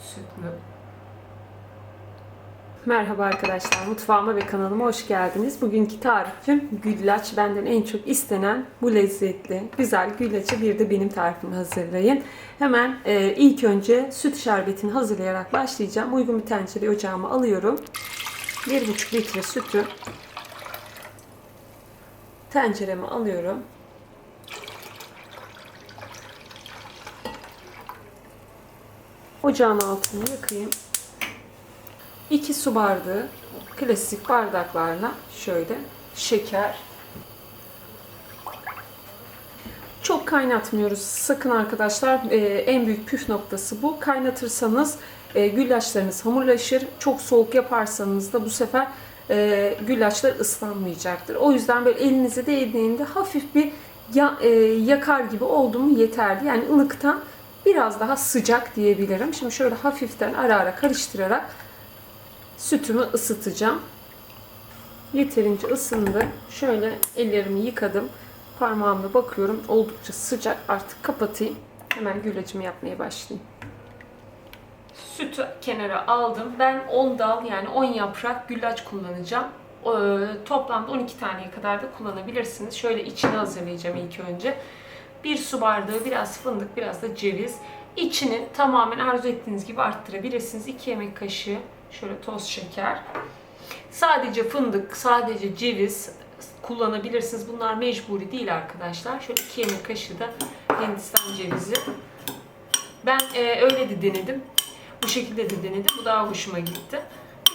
sütlü. Merhaba arkadaşlar, mutfağıma ve kanalıma hoş geldiniz. Bugünkü tarifim güllaç. Benden en çok istenen bu lezzetli, güzel güllaçı bir de benim tarifimi hazırlayın. Hemen e, ilk önce süt şerbetini hazırlayarak başlayacağım. Uygun bir tencereyi ocağıma alıyorum. 1,5 litre sütü tencereme alıyorum. Ocağın altını yakayım. 2 su bardağı klasik bardaklarla şöyle şeker. Çok kaynatmıyoruz. Sakın arkadaşlar e, en büyük püf noktası bu. Kaynatırsanız e, güllaçlarınız hamurlaşır. Çok soğuk yaparsanız da bu sefer e, güllaçlar ıslanmayacaktır. O yüzden böyle elinize değdiğinde hafif bir e, yakar gibi oldu mu yeterli. Yani ılıktan biraz daha sıcak diyebilirim. Şimdi şöyle hafiften ara ara karıştırarak sütümü ısıtacağım. Yeterince ısındı. Şöyle ellerimi yıkadım. Parmağımla bakıyorum. Oldukça sıcak. Artık kapatayım. Hemen güllacımı yapmaya başlayayım. Sütü kenara aldım. Ben 10 dal yani 10 yaprak güllaç kullanacağım. Ee, toplamda 12 taneye kadar da kullanabilirsiniz. Şöyle içini hazırlayacağım ilk önce. Bir su bardağı biraz fındık, biraz da ceviz. İçini tamamen arzu ettiğiniz gibi arttırabilirsiniz. 2 yemek kaşığı şöyle toz şeker. Sadece fındık, sadece ceviz kullanabilirsiniz. Bunlar mecburi değil arkadaşlar. Şöyle 2 yemek kaşığı da Hindistan cevizi. Ben e, öyle de denedim. Bu şekilde de denedim. Bu daha hoşuma gitti.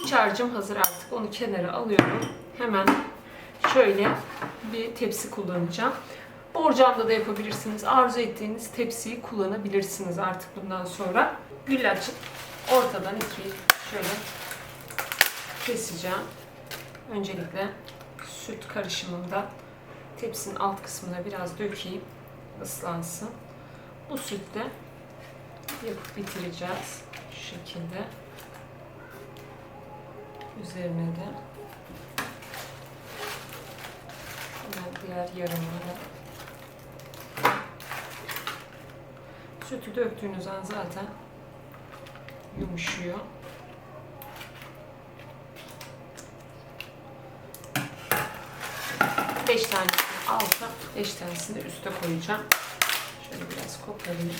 İç harcım hazır artık. Onu kenara alıyorum. Hemen şöyle bir tepsi kullanacağım. Borcamda da yapabilirsiniz. Arzu ettiğiniz tepsiyi kullanabilirsiniz artık bundan sonra. Güllaçı ortadan ikiye şöyle keseceğim. Öncelikle süt karışımında tepsinin alt kısmına biraz dökeyim. ıslansın. Bu sütle yapıp bitireceğiz. Şu şekilde. Üzerine de diğer yarımını Sütü döktüğünüz an zaten yumuşuyor. Beş tanesini alta, beş tanesini üste koyacağım. Şöyle biraz koparayım.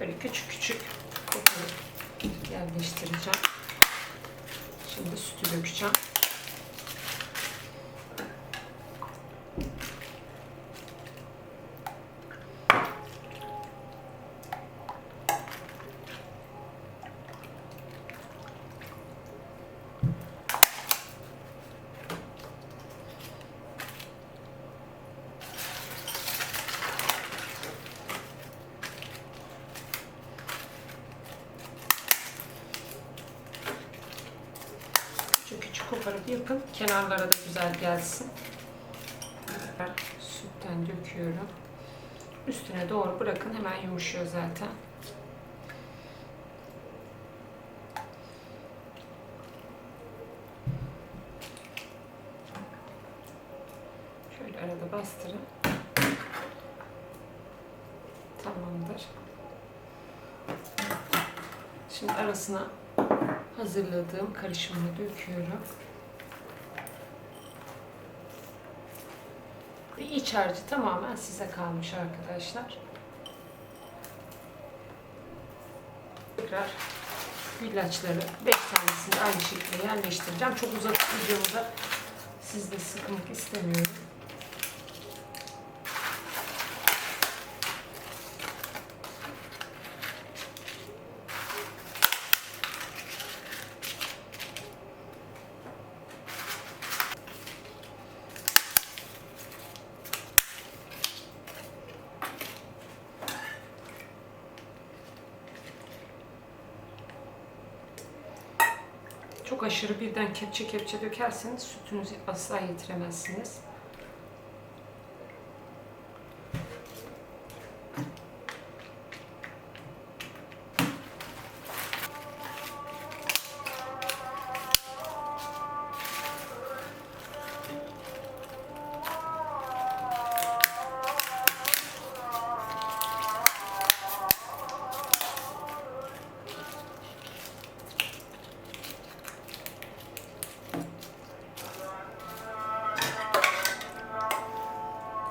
Böyle küçük küçük koparıp yerleştireceğim. Şimdi sütü dökeceğim. Küçük küçük koparıp yapın. Kenarlara da güzel gelsin. Sütten döküyorum. Üstüne doğru bırakın. Hemen yumuşuyor zaten. Şöyle arada bastırın. Tamamdır. Şimdi arasına hazırladığım karışımı döküyorum. Ve iç harcı tamamen size kalmış arkadaşlar. Tekrar güllaçları 5 tanesini aynı şekilde yerleştireceğim. Çok uzatıp videomu da sizde sıkmak istemiyorum. Çok aşırı birden kepçe kepçe dökerseniz sütünüzü asla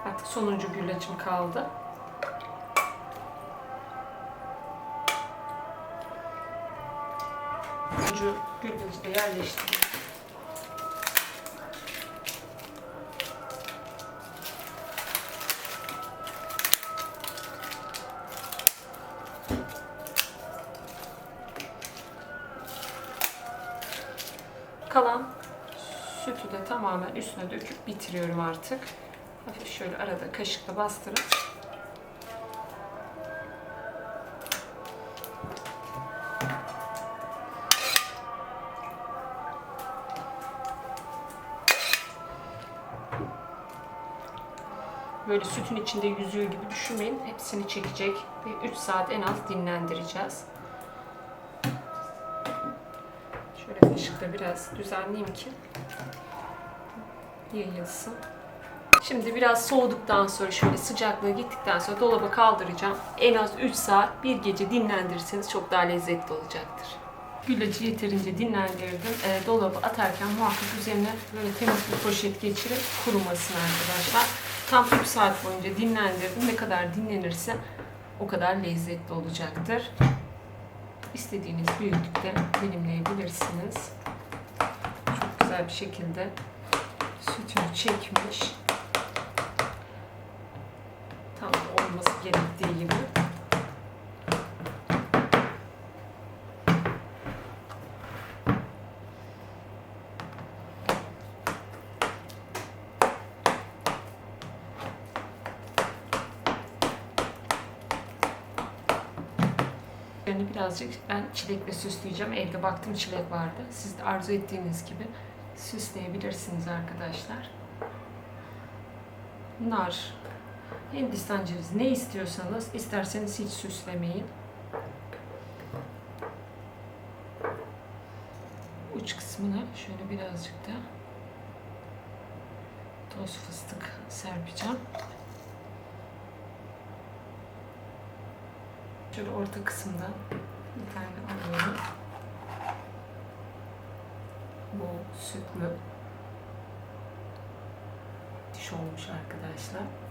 yitiremezsiniz. güllacım kaldı. Ucu güllacı yerleştirdim. Kalan sütü de tamamen üstüne döküp bitiriyorum artık. Hafif şöyle arada kaşıkla bastırıp böyle sütün içinde yüzüyor gibi düşünmeyin. Hepsini çekecek ve 3 saat en az dinlendireceğiz. Şöyle kaşıkla biraz düzenleyeyim ki yayılsın. Şimdi biraz soğuduktan sonra şöyle sıcaklığı gittikten sonra dolaba kaldıracağım. En az 3 saat bir gece dinlendirirseniz çok daha lezzetli olacaktır. Güllacı yeterince dinlendirdim. E, dolaba atarken muhakkak üzerine böyle temiz bir poşet geçirip kurumasın arkadaşlar. Tam 3 saat boyunca dinlendirdim. Ne kadar dinlenirse o kadar lezzetli olacaktır. İstediğiniz büyüklükte dilimleyebilirsiniz. Çok güzel bir şekilde sütünü çekmiş. Tam da olması gerektiği gibi. Üzerine birazcık ben çilekle süsleyeceğim. Evde baktım çilek vardı. Siz de arzu ettiğiniz gibi süsleyebilirsiniz arkadaşlar. Nar, Hindistan cevizi ne istiyorsanız isterseniz hiç süslemeyin. Uç kısmına şöyle birazcık da toz fıstık serpeceğim. Şöyle orta kısımda bir tane alıyorum. Bu sütlü diş olmuş arkadaşlar.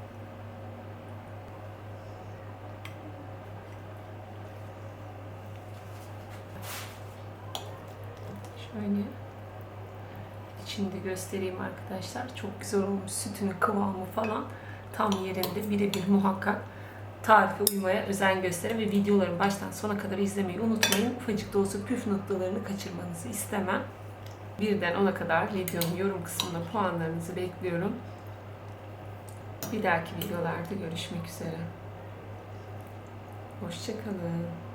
Şöyle içinde göstereyim arkadaşlar. Çok güzel olmuş. Sütünün kıvamı falan tam yerinde. Birebir muhakkak tarife uymaya özen gösterin ve videolarımı baştan sona kadar izlemeyi unutmayın. Ufacık da olsa püf noktalarını kaçırmanızı istemem. Birden 10'a kadar videonun yorum kısmında puanlarınızı bekliyorum. Bir dahaki videolarda görüşmek üzere. Hoşçakalın.